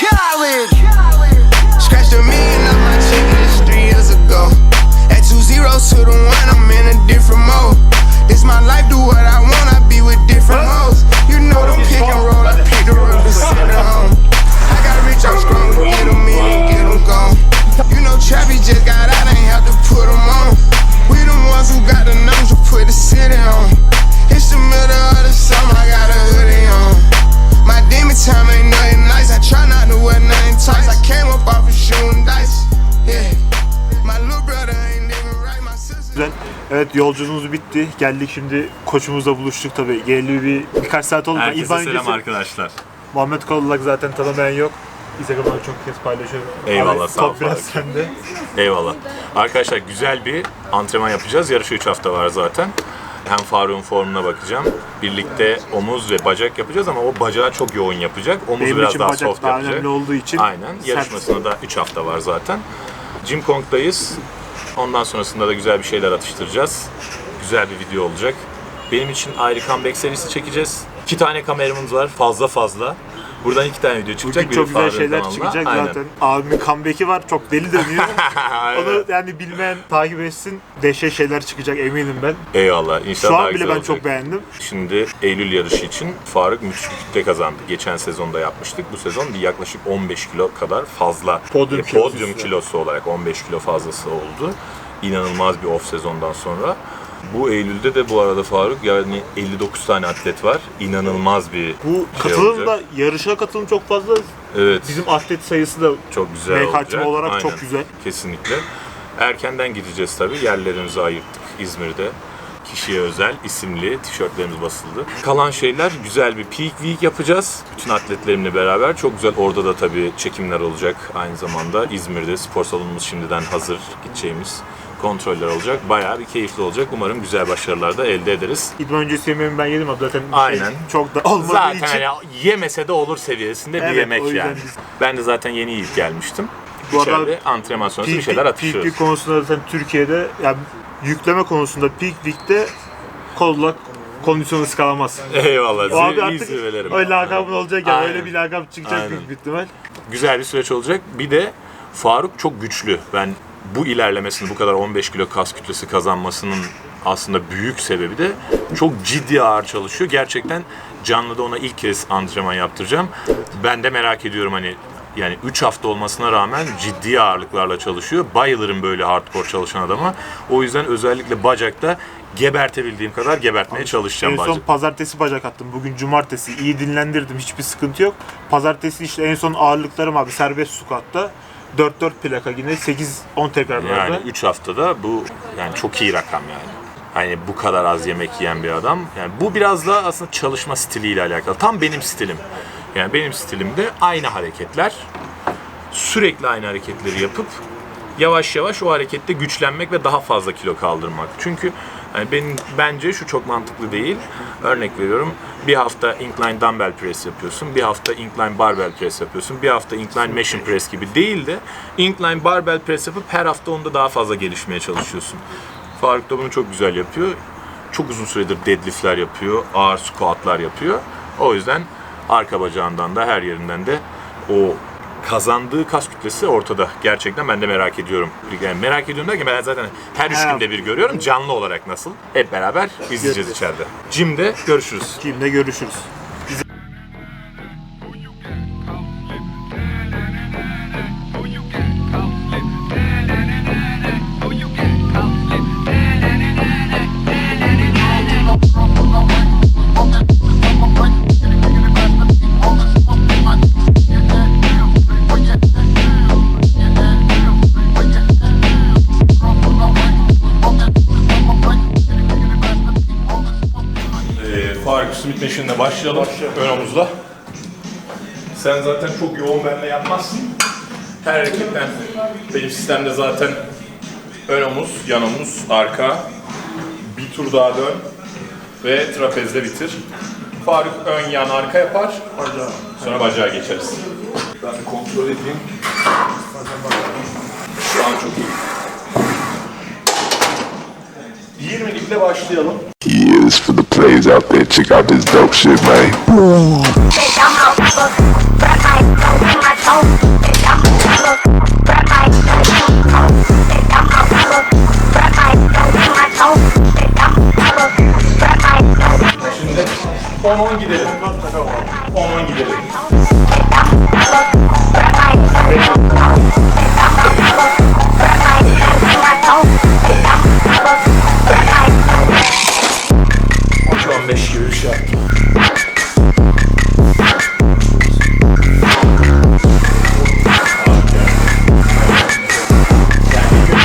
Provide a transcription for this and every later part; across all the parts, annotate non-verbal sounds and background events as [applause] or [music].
Khaled. Scratched a million off my check just three years ago. At two zeros to the one, I'm in a different mode. This my life, do what I want, I be with different modes. You know the pick and roll, I pick the roll to send it home. I got rich, I'm strong, get them in and get them gone. You know Trappy just got out, ain't have to put them on. We the ones who got the numbers to put the city on. Evet yolculuğumuz bitti. Geldik şimdi koçumuzla buluştuk tabii. Geldi bir birkaç saat oldu. Herkese İdman selam öncesi arkadaşlar. Muhammed Kolulak zaten tanımayan yok. Instagram'dan çok kez paylaşıyorum. Eyvallah, sağ ol top biraz Faruk. sende. Eyvallah. Arkadaşlar güzel bir antrenman yapacağız. Yarışa 3 hafta var zaten. Hem Faruk'un formuna bakacağım. Birlikte omuz ve bacak yapacağız ama o bacağı çok yoğun yapacak. Omuzu Benim biraz için daha bacak soft daha yapacak. önemli olduğu için Aynen. sert- Yarışmasına da 3 hafta var zaten. Jim Kong'dayız. Ondan sonrasında da güzel bir şeyler atıştıracağız. Güzel bir video olacak. Benim için ayrı comeback serisi çekeceğiz. İki tane kameramız var fazla fazla. Buradan iki tane video çıkacak. Bugün çok güzel şeyler çıkacak Aynen. zaten. Abimin comeback'i var. Çok deli dönüyor. [laughs] Onu yani bilmeyen takip etsin. Dehşet şeyler çıkacak eminim ben. Eyvallah. İnşallah Şu an bile ben olacak. çok beğendim. Şimdi Eylül yarışı için Faruk kütle kazandı. Geçen sezonda yapmıştık. Bu sezon bir yaklaşık 15 kilo kadar fazla Podyum e, kilosu kilosu olarak 15 kilo fazlası oldu. İnanılmaz bir off sezondan sonra. Bu Eylül'de de bu arada Faruk yani 59 tane atlet var. İnanılmaz bir Bu şey katılım olacak. da yarışa katılım çok fazla. Evet. Bizim atlet sayısı da Çok güzel MKTV olacak. olarak çok güzel. Kesinlikle. Erkenden gideceğiz tabii. Yerlerimizi ayırttık İzmir'de. Kişiye özel isimli tişörtlerimiz basıldı. Kalan şeyler güzel bir peak week yapacağız. Bütün atletlerimle beraber. Çok güzel. Orada da tabii çekimler olacak. Aynı zamanda İzmir'de spor salonumuz şimdiden hazır gideceğimiz kontroller olacak. Bayağı bir keyifli olacak. Umarım güzel başarılar da elde ederiz. İdman öncesi yemeğimi ben yedim abi zaten. Aynen. Şey, çok da olmadığı Zaten için. hani yemese de olur seviyesinde bir Evet, yemek o yüzden yani. biz- Ben de zaten yeni yiyip gelmiştim. Bu arada antrenman sonrası bir şeyler atışıyoruz. Peak konusunda zaten Türkiye'de yani yükleme konusunda Peak Week'te kollak kondisyonu ıskalamaz. Eyvallah. O abi artık öyle lakabın olacak ya Aynen. öyle bir lakap çıkacak Aynen. büyük bir ihtimal. Güzel bir süreç olacak. Bir de Faruk çok güçlü. Ben bu ilerlemesini, bu kadar 15 kilo kas kütlesi kazanmasının aslında büyük sebebi de çok ciddi ağır çalışıyor. Gerçekten canlıda ona ilk kez antrenman yaptıracağım. Ben de merak ediyorum hani yani 3 hafta olmasına rağmen ciddi ağırlıklarla çalışıyor. Bayılırım böyle hardcore çalışan adama. O yüzden özellikle bacakta gebertebildiğim kadar gebertmeye çalışacağım En son bacak. pazartesi bacak attım. Bugün cumartesi. iyi dinlendirdim. Hiçbir sıkıntı yok. Pazartesi işte en son ağırlıklarım abi serbest squat'ta. 4-4 plaka yine 8-10 tekrarlarda. Yani 3 haftada bu yani çok iyi rakam yani. Hani bu kadar az yemek yiyen bir adam. Yani bu biraz da aslında çalışma stiliyle alakalı. Tam benim stilim. Yani benim stilimde aynı hareketler, sürekli aynı hareketleri yapıp yavaş yavaş o harekette güçlenmek ve daha fazla kilo kaldırmak. Çünkü yani benim bence şu çok mantıklı değil. Örnek veriyorum. Bir hafta incline dumbbell press yapıyorsun. Bir hafta incline barbell press yapıyorsun. Bir hafta incline machine press gibi değil de incline barbell press yapıp her hafta onda daha fazla gelişmeye çalışıyorsun. Faruk da bunu çok güzel yapıyor. Çok uzun süredir deadliftler yapıyor. Ağır squatlar yapıyor. O yüzden arka bacağından da her yerinden de o kazandığı kas kütlesi ortada. Gerçekten ben de merak ediyorum. Yani merak ediyorum derken ben zaten her üç günde bir görüyorum. Canlı olarak nasıl? Hep beraber izleyeceğiz içeride. Jim'de görüşürüz. Kimle görüşürüz. Smith Machine'le başlayalım. Ön omuzla. Sen zaten çok yoğun benimle yapmazsın. Her hareketten benim sistemde zaten ön omuz, yan omuz, arka. Bir tur daha dön ve trapezde bitir. Faruk ön yan arka yapar. Sonra bacağa geçeriz. Ben kontrol edeyim. Şu an çok iyi. 20'likle başlayalım. He is for the players out there. Check out this dope shit, man. I'm I'm an 5 gibi bir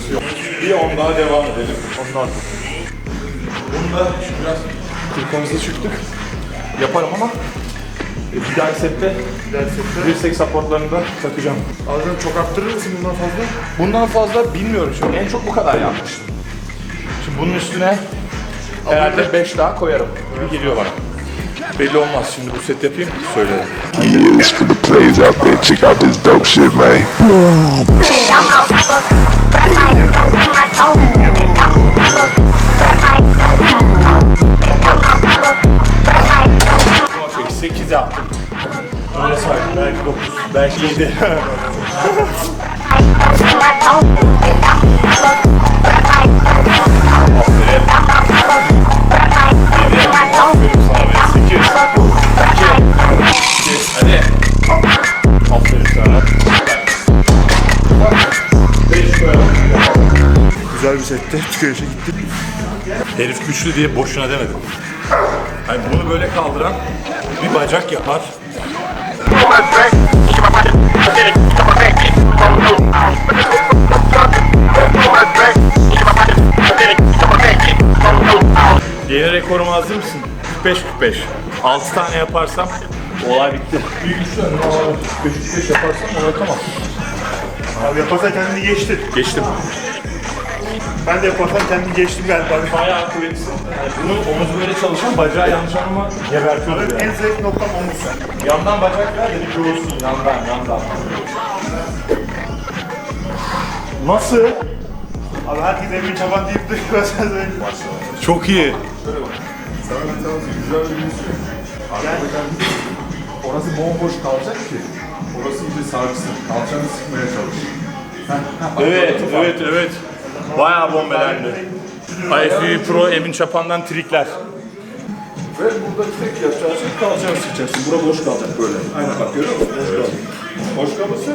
şey yaptım. Bir 10 daha devam edelim. Yaparım ama e, bir dahaki sette supportlarını da takacağım. Ağzını çok arttırır mısın bundan fazla? Bundan fazla bilmiyorum şimdi. En çok bu kadar yapmıştım. Şimdi bunun üstüne herhalde 5 daha koyarım. Gibi geliyor bana. Belli olmaz. Şimdi bu set yapayım söylerim. Yes, for the plays out there. Check out this dope shit, man. Peki 8 yaptım. Öyle saydım. Belki 9, belki 7. Hadi. [laughs] Aferin. Güzel bir sette tükürüşe gitti. Herif güçlü diye boşuna demedim. Hani bunu böyle kaldıran bir bacak yapar. Yeni rekorum hazır mısın? 45-45. 6 tane yaparsam olay bitti. Bir güçlü 45-45 yaparsam olay tamam. Abi yaparsan kendini geçtin. Geçtim. Ben de yaparsam kendini geçtim galiba. Bayağı kuvvetlisin. Yani bunu omuz böyle çalışan bacağı yanlış anlama gebertiyordu Benim yani. en zayıf noktam omuz sen. Yandan bacak ver dedi göğsün yandan yandan. Nasıl? Abi herkes emin çaban deyip duruyor [laughs] söyle. Çok iyi. Orası bomboş kalacak ki. Orası iyice sarksın. Kalçanı sıkmaya çalış. Evet, evet, evet. Bayağı bombelendi. IFBB Pro Emin Çapan'dan trikler. Ve burada tek yapacağın şey kalçanı sıkacaksın. Bura boş kalacak böyle. Aynen bak görüyor musun? Boş kalacak. Boş kalması.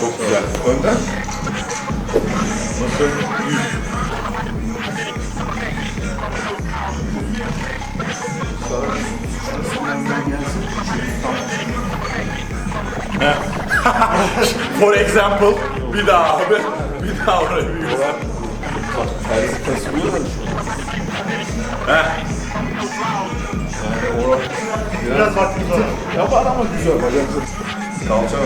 Çok güzel. Önden. Nasıl? Yüz. For example, bir daha abi. Bir daha oraya bir göster. Terzi kasılıyor da Biraz vaktimiz var. Yapar ama güzel bacaklı. Kalça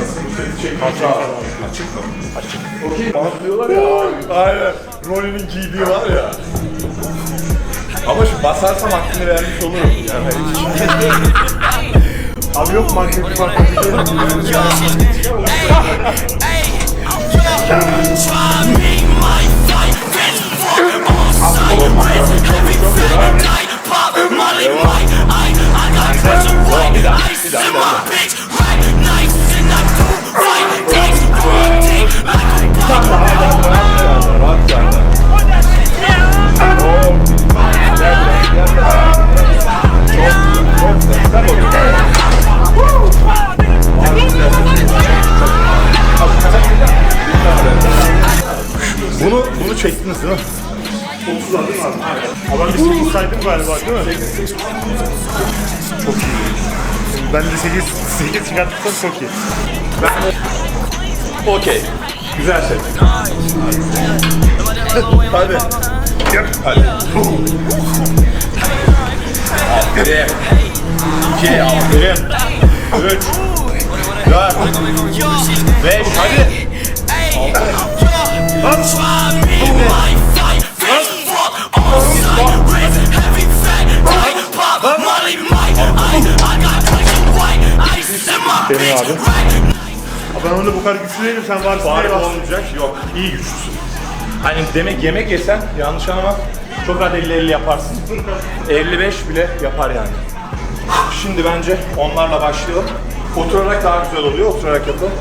açık mı? Açık. Okey. Patlıyorlar ya. Aynen. Rolünün giydiği var ya. Ama şimdi basarsam hakkını vermiş olurum. Yani Abi yok market bir fark bunu bunu çektiniz değil mi? 30 var değil mi abi? Ama ben bir 8 saydım galiba değil mi? Çok iyi. Ben de 8, 8 çıkartırsam çok iyi. Okey. Güzel set. Hadi. Yap. Hadi. Aferin. İki, aferin. Üç. Dört. Beş, hadi. Benim abi. Ben onu bu kadar güçlü değilim sen varsın diye Fark bastın. olmayacak. Yok. iyi güçlüsün. Hani demek yemek yesen yanlış anlama çok rahat 50-50 yaparsın. 55 bile yapar yani. Şimdi bence onlarla başlayalım. Oturarak daha güzel oluyor. Oturarak yapalım.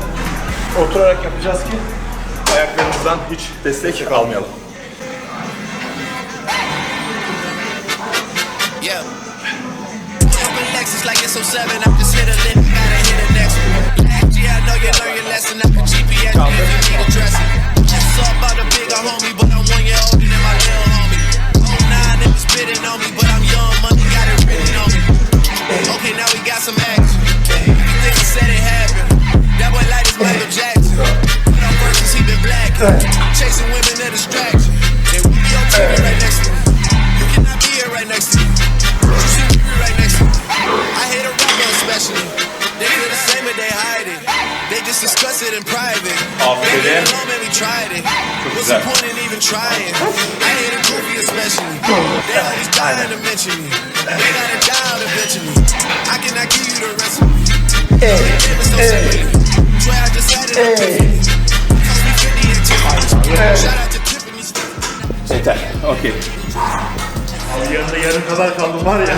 Oturarak yapacağız ki ayaklarımızdan hiç destek almayalım. Yeah. Open Lexus like it's 07. I'm just hit a lick, know you learned your lesson. I can GPS you if you need a dressing. It's all about the bigger homie, but I'm one year older than my little homie. Oh, nine, they was spitting on me, but I'm young, money got it written on me. Okay, now we got some action. Everything I said it happened. That boy light is Michael Jackson. I'm first since he been black. Chasing women, a distraction. To mention me. They gotta die out eventually. I cannot give you the recipe. No separately. Swear I just had it epiphany. Cost me 50 and Tiffany. Shout out to Tiffany. Yeter. Okey. Abi yanında yarım kadar kaldım var ya.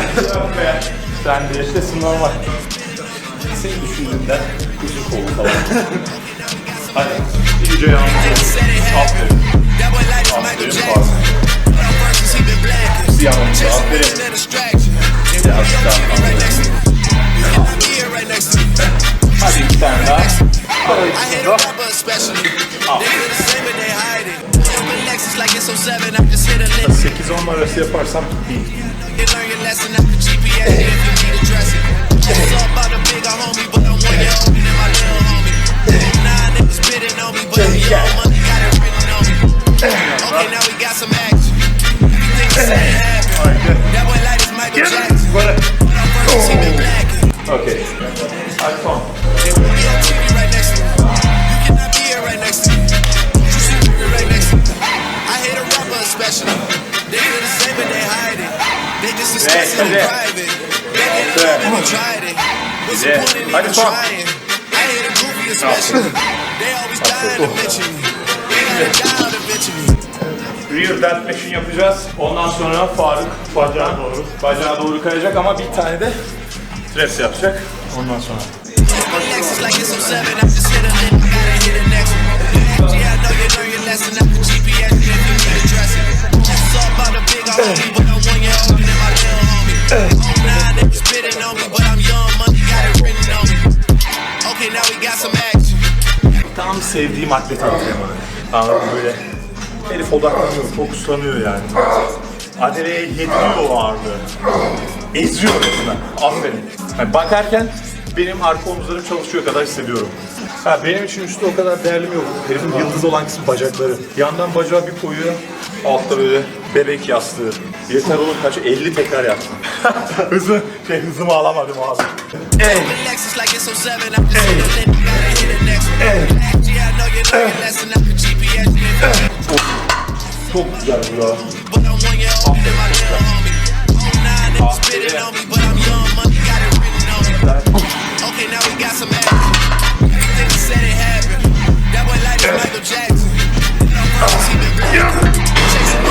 Sen de yaşasın normal. Senin düşündüğünden uzun kolu falan. [laughs] Hadi. İyice yalnız. Said it happened. Here right next to me. Hadi bir tane daha. I hate a rapper especially. They feel the same but they hide it. Lexus like it's 07. I'm just hit a lick. 8-10 arası yaparsam iyi. You learn your lesson after GPS if you need a dressing. It's all about the bigger homie, but I'm one year older than my little homie. Nah, niggas spitting on me, but I'm young, money got it written on me. Okay, now we got some action. Everything I gotta die out eventually. Rear delt machine yapacağız. Ondan sonra Faruk bacağı doğru. Bacağı doğru kayacak ama bir tane de stres yapacak. Ondan sonra. Spitting on me, but I'm young, money got it written on me. Okay, now we got some action. Tam sevdiğim atlet antrenmanı. Anladın böyle. Herif odaklanıyor, fokuslanıyor yani. Adeleye yetmiyor o ağırlığı. Eziyor resmen. Aferin. Yani bakarken benim arka omuzlarım çalışıyor kadar hissediyorum. Ha, benim için üstü o kadar değerli mi yok. Herifin yıldız olan kısmı bacakları. Yandan bacağı bir koyuyor. Altta böyle bebek yastığı. Yeter oğlum kaç 50 tekrar yaptım. [laughs] Hızı, şey hızımı alamadım abi. Open Lexus like it's 07. I'm just hit a lick, gotta hit the next one. Yeah, I know you learn your lesson after GPS if you need a Çok güzel bu ya. But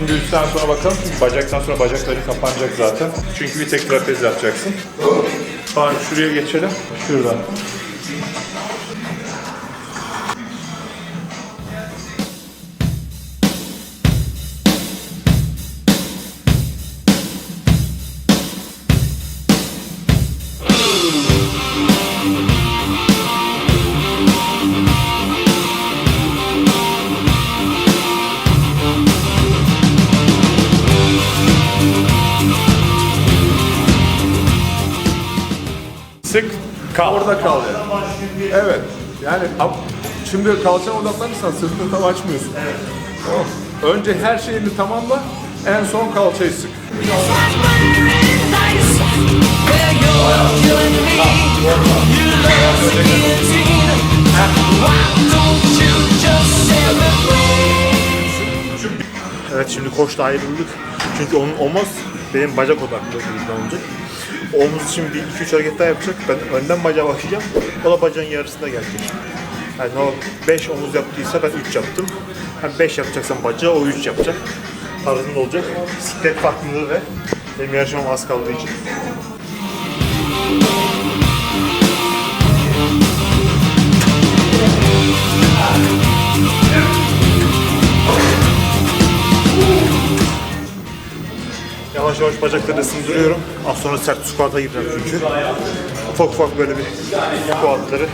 Şimdi üstten sonra bakalım. Bacaktan sonra bacakların kapanacak zaten. Çünkü bir tek trapez yapacaksın. Bari şuraya geçelim. Şuradan. Kal. Orada kal yani. Evet. Yani şimdi kalçana odaklanırsan sırtını tam açmıyorsun. Tamam. Önce her şeyini tamamla, en son kalçayı sık. Evet şimdi koçla ayrıldık. Çünkü onun omuz benim bacak odaklı olacak. Omuz bir 2-3 hareket daha yapacak. Ben önden bacağa başlayacağım. O da bacağın yarısında gelecek. Yani o 5 omuz yaptıysa ben 3 yaptım. Yani 5 yapacaksam bacağı o 3 yapacak. Tarzında olacak. Bisiklet farklılığı ve benim yarışmam az kaldığı için. Yavaş yavaş bacakları ısındırıyorum. Az sonra sert squat'a gireceğim çünkü. Ufak ufak böyle bir squatları.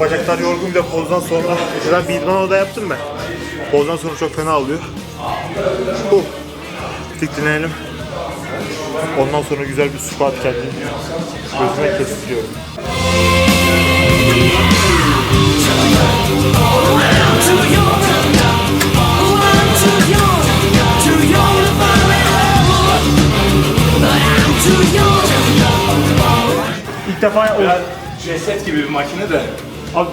Bacaklar yorgun bir de pozdan sonra. Mesela bir idman da yaptım ben. Pozdan sonra çok fena oluyor. Bu. Dik dinleyelim. Ondan sonra güzel bir squat kendimi gözüme kestiriyorum. Ceset gibi bir makine de. Abi,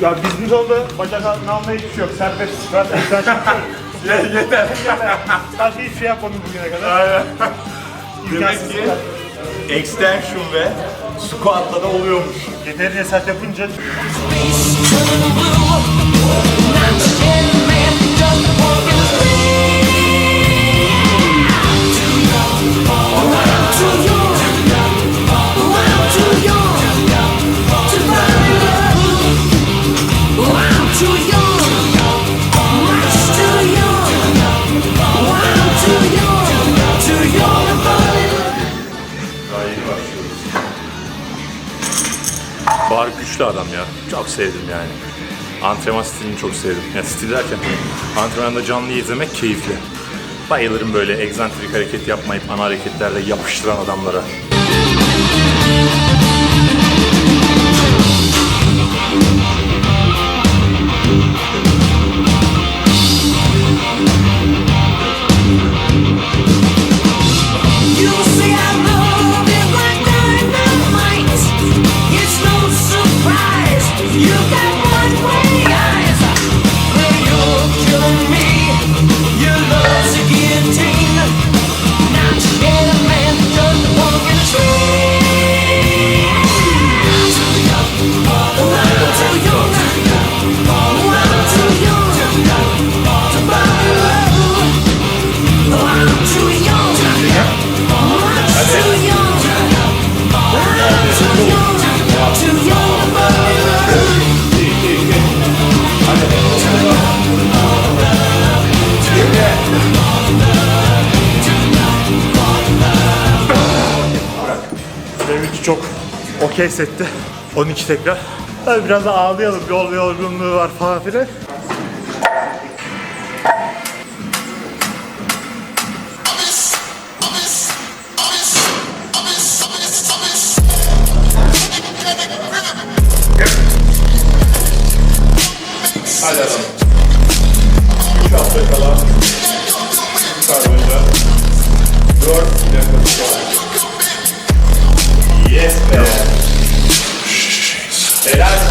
ya bizim zolda bacak altına almaya hiçbir şey yok. Serbest squat, extension. [laughs] Yeter. Yeter. Başka hiçbir şey yapmadım bugüne kadar. Aynen. [laughs] Demek ki extension ve squat'la da oluyormuş. Yeterince sert yapınca adam ya. Çok sevdim yani. Antrenman stilini çok sevdim. Yani stil derken antrenmanda canlı izlemek keyifli. Bayılırım böyle egzantrik hareket yapmayıp ana hareketlerle yapıştıran adamlara. 5 sette 12 tekrar. Tabii biraz da ağlayalım yol ve yorgunluğu var falan filan. Hadi adam. 3 hafta kala karbonca 4 dakika sonra. Yes be. Helal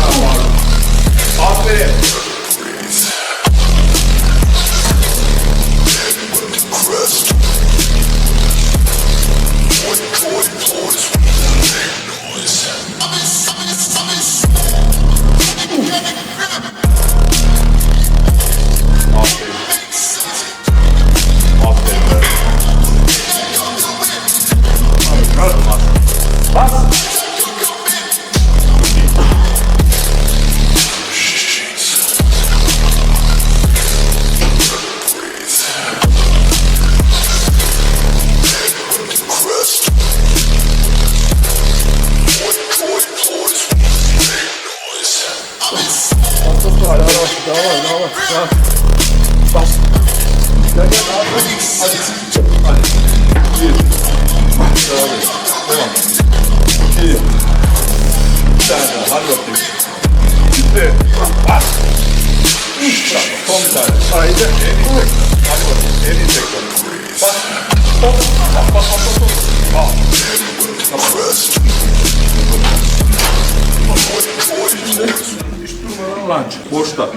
Lunge. Boşta.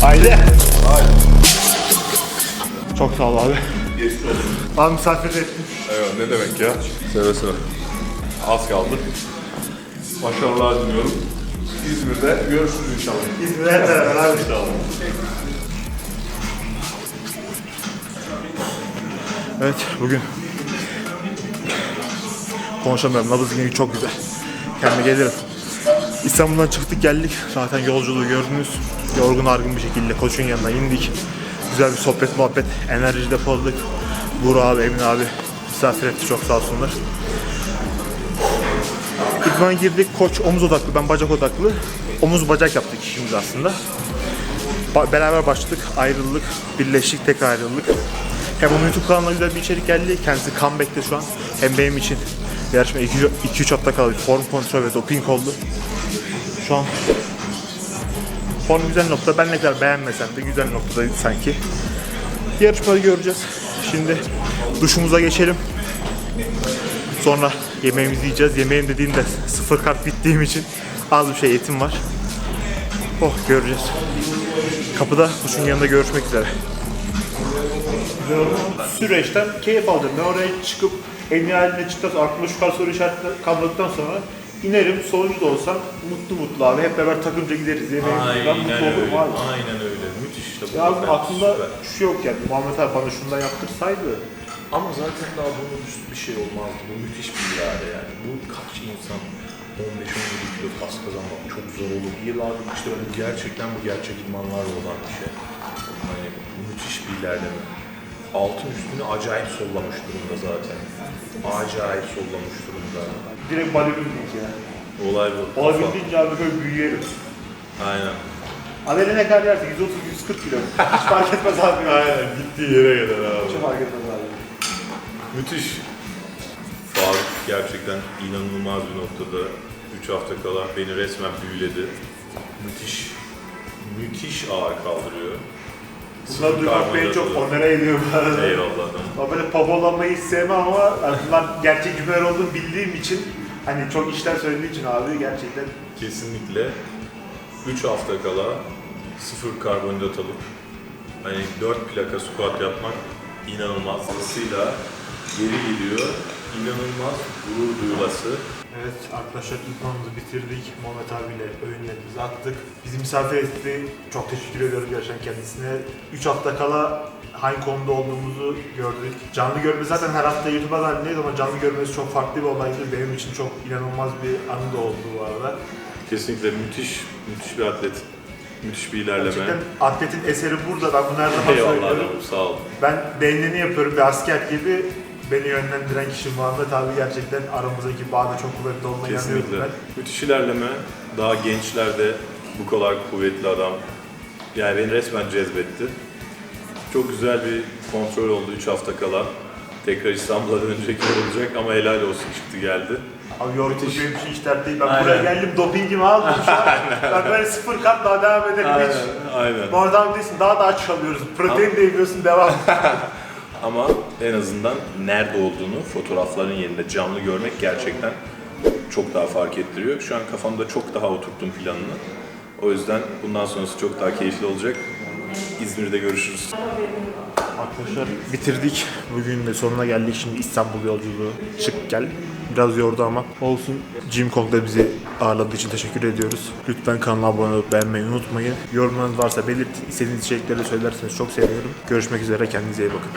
Haydi. Çok sağ ol abi. Abi misafir ettin. Evet ne demek ya? Seve seve. Az kaldı. Başarılar diliyorum. İzmir'de görüşürüz inşallah. İzmir'e hep beraber abi. Evet bugün konuşamıyorum. Nabız yine çok güzel. Kendime gelirim. İstanbul'dan çıktık geldik. Zaten yolculuğu gördünüz. Yorgun argın bir şekilde koçun yanına indik. Güzel bir sohbet muhabbet. Enerji depoladık. Burak abi, Emin abi misafir etti çok sağ olsunlar. İdmana girdik. Koç omuz odaklı, ben bacak odaklı. Omuz bacak yaptık işimiz aslında. Ba- beraber başladık, ayrıldık, birleştik, tek ayrıldık. Hem onun YouTube kanalına güzel bir içerik geldi. Kendisi comeback'te şu an. Hem benim için yarışma 2-3 hafta kaldı. Form kontrol ve doping oldu. Şu an form güzel nokta. Ben ne kadar beğenmesem de güzel noktadaydı sanki. Yarışmayı göreceğiz. Şimdi duşumuza geçelim. Sonra yemeğimizi yiyeceğiz. Yemeğim dediğimde sıfır kart bittiğim için az bir şey etim var. Oh göreceğiz. Kapıda kuşun yanında görüşmek üzere. Süreçten keyif aldım. Ben oraya çıkıp en nihayetinde çıktıktan sonra aklıma şu kadar soru işaretleri kalmadıktan sonra inerim sonuncu da olsam mutlu mutlu abi. Hep beraber takımca gideriz. Yemeğimizi ben mutlu olurum abi. Aynen öyle. Müthiş işte. bu. Ya aklımda şu yok yani. Muhammed abi bana şundan yaptırsaydı Ama zaten daha bunun üstü bir şey olmazdı. Bu müthiş bir irade yani. Bu kaç insan 15-17 kilo kas kazanmak çok zor olur. Yıllardır işte öyle gerçekten bu gerçek idmanlarla olan bir şey. Hani müthiş bir ilerleme. Altın üstünü acayip sollamış durumda zaten. Acayip sollamış durumda. direkt bodybuilding ya. Olay bu. Olabildiğince abi böyle büyüyelim. Aynen. Haberi ne kadar yerse 130-140 kilo. Hiç fark etmez abi. Aynen gittiği yere kadar abi. Hiç fark etmez abi. Müthiş. Faruk gerçekten inanılmaz bir noktada 3 hafta kala beni resmen büyüledi. Müthiş, müthiş ağır kaldırıyor. Bunları duymak beni çok onlara ediyor bu arada. Eyvallah adam. Ben böyle papolanmayı hiç sevmem ama yani bunlar gerçek cümleler olduğunu bildiğim için hani çok işler söylediği için abi gerçekten Kesinlikle 3 hafta kala sıfır karbonhidrat alıp hani 4 plaka squat yapmak inanılmaz. Dolayısıyla geri geliyor. İnanılmaz gurur duyulası. Evet arkadaşlar idmanımızı bitirdik. Muhammed abiyle öğünlerimizi attık. Bizi misafir etti. Çok teşekkür ediyoruz gerçekten kendisine. 3 hafta kala hangi konuda olduğumuzu gördük. Canlı görme zaten her hafta YouTube'a halindeyiz ama canlı görmesi çok farklı bir olaydı. Benim için çok inanılmaz bir anı da oldu bu arada. Kesinlikle müthiş, müthiş bir atlet. Müthiş bir ilerleme. Gerçekten atletin eseri burada. Ben bunu her zaman Eyvallah söylüyorum. adamım sağ ol. Ben beynini yapıyorum bir asker gibi. Beni yönlendiren kişi Muhammed abi gerçekten aramızdaki bağda çok kuvvetli olduğuna inanıyorum Kesinlikle. ben. Müthiş ilerleme. Daha gençlerde bu kadar kuvvetli adam. Yani beni resmen cezbetti. Çok güzel bir kontrol oldu 3 hafta kala. Tekrar İstanbul'a [laughs] dönecek olacak ama helal olsun çıktı geldi. Abi yorgunluk benim için hiç dert değil. Ben Aynen. buraya geldim dopingimi aldım [laughs] şu an. ben böyle sıfır kat daha devam ederim hiç. aynen. Abi değilsin daha da aç kalıyoruz. Protein de yemiyorsun devam. [laughs] Ama en azından nerede olduğunu fotoğrafların yerinde canlı görmek gerçekten çok daha fark ettiriyor. Şu an kafamda çok daha oturttum planını. O yüzden bundan sonrası çok daha keyifli olacak. İzmir'de görüşürüz. Arkadaşlar bitirdik. Bugün de sonuna geldik. Şimdi İstanbul yolculuğu çık gel. Biraz yordu ama olsun. Jim Kong da bizi ağırladığı için teşekkür ediyoruz. Lütfen kanala abone olup beğenmeyi unutmayın. Yorumlarınız varsa belirtin. İstediğiniz içerikleri söylerseniz çok sevinirim. Görüşmek üzere. Kendinize iyi bakın.